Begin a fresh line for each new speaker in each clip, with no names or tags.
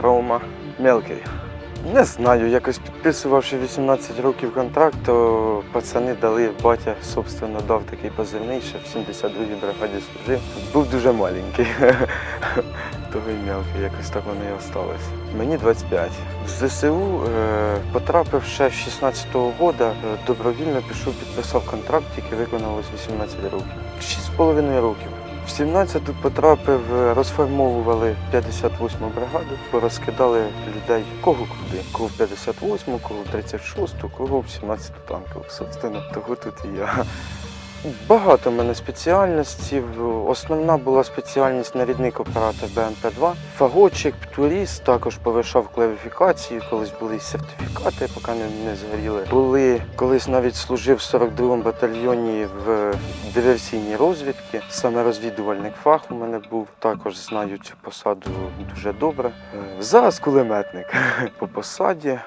Рома. Мелкий. Не знаю, якось підписувавши 18 років контракт, то пацани дали, батя, собственно, дав такий позивний, ще в 72-й бригаді служив. Був дуже маленький. Того й мелкий, якось так воно і осталось. Мені 25. В ЗСУ е, потрапив ще з 16-го року, е, добровільно пішов, підписав контракт, тільки виконалось 18 років. 6,5 роких. В 17-ту потрапив, е, розформовували 58-му бригаду, порозкидали людей кого куди. Кого в 58-му, кого в 36-ту, кого в 17-ту танкову. Собственно, того тут і я. Багато в мене спеціальностей. Основна була спеціальність нарідник оператор БМП-2. Фаготчик, турист, також повишав кваліфікацію, колись були сертифікати, поки не, згоріли. Були, колись навіть служив в 42-му батальйоні в диверсійній розвідці. Саме розвідувальник фах у мене був. Також знаю цю посаду дуже добре. Е, Зараз кулеметник по посаді.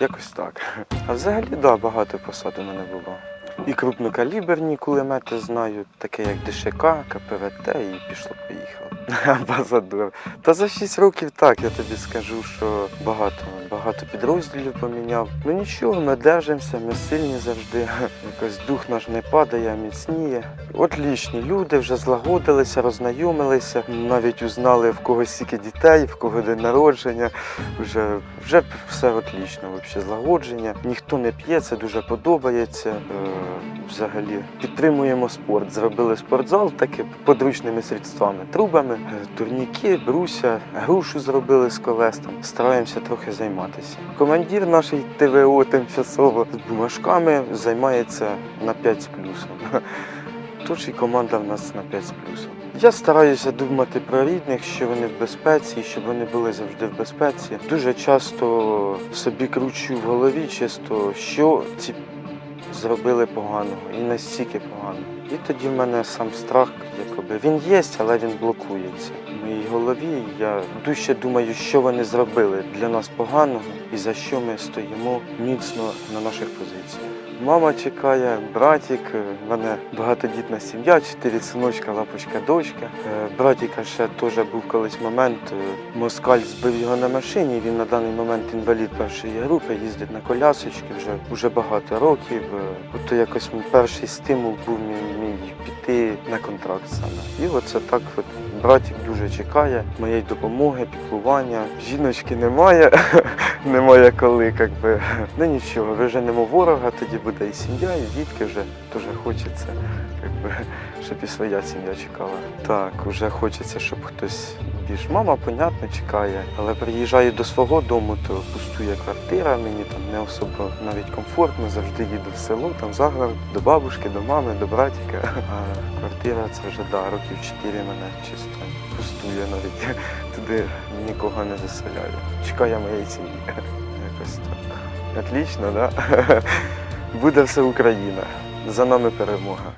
Якось так. А взагалі, да, багато посад у мене було. І крупнокаліберні кулемети знаю, таке як ДШК, КПВТ, і пішло-поїхало. Амбасадор. Та за 6 років так, я тобі скажу, що багато, багато підрозділів поміняв. Ну нічого, ми держимося, ми сильні завжди. Якось дух наш не падає, міцніє. Отлічні люди вже злагодилися, роззнайомилися, навіть узнали в когось стільки дітей, в кого день народження. Вже, вже все отлічно, взагалі злагодження. Ніхто не п'є, це дуже подобається. Взагалі підтримуємо спорт. Зробили спортзал таки подручними средствами, трубами, е, турніки, бруся, грушу зробили з колес. Стараємося трохи займатися. Командир наш ТВО тимчасово з бумажками займається на 5 з плюсом. Тож і команда в нас на 5 з плюсом. Я стараюся думати про рідних, що вони в безпеці, щоб вони були завжди в безпеці. Дуже часто собі кручу в голові, чисто що ці зробили поганого і настільки поганого. І тоді в мене сам страх, якоби він є, але він блокується. В моїй голові я дужче думаю, що вони зробили для нас поганого і за що ми стоїмо міцно на наших позиціях. Мама чекає, братик, е, в мене багатодітна сім'я, чотири синочка, лапочка, дочка. Е, Братіка ще теж був колись момент. е, Москаль збив його на машині. Він на даний момент інвалід першої групи, їздить на колясочки вже вже багато років. Е, якось мій перший стимул був мій, мій піти на контракт саме. І оце так от братик дуже чекає моєї допомоги, піклування. Жіночки немає, немає коли, як би. Ну нічого, виженемо ворога, тоді буде і сім'я, і дітки вже дуже хочеться, якби, щоб і своя сім'я чекала. Так, вже хочеться, щоб хтось більш. Мама, понятно, чекає, але приїжджаю до свого дому, то пустує квартира, мені там не особо навіть комфортно, завжди їду в село, там загород, до бабушки, до мами, до братика. А квартира це вже да, років 4 мене чисто пустує навіть. Туди нікого не заселяю. Чекає моєї сім'ї. Якось так. Отлично, да? Буде все Україна. За нами перемога.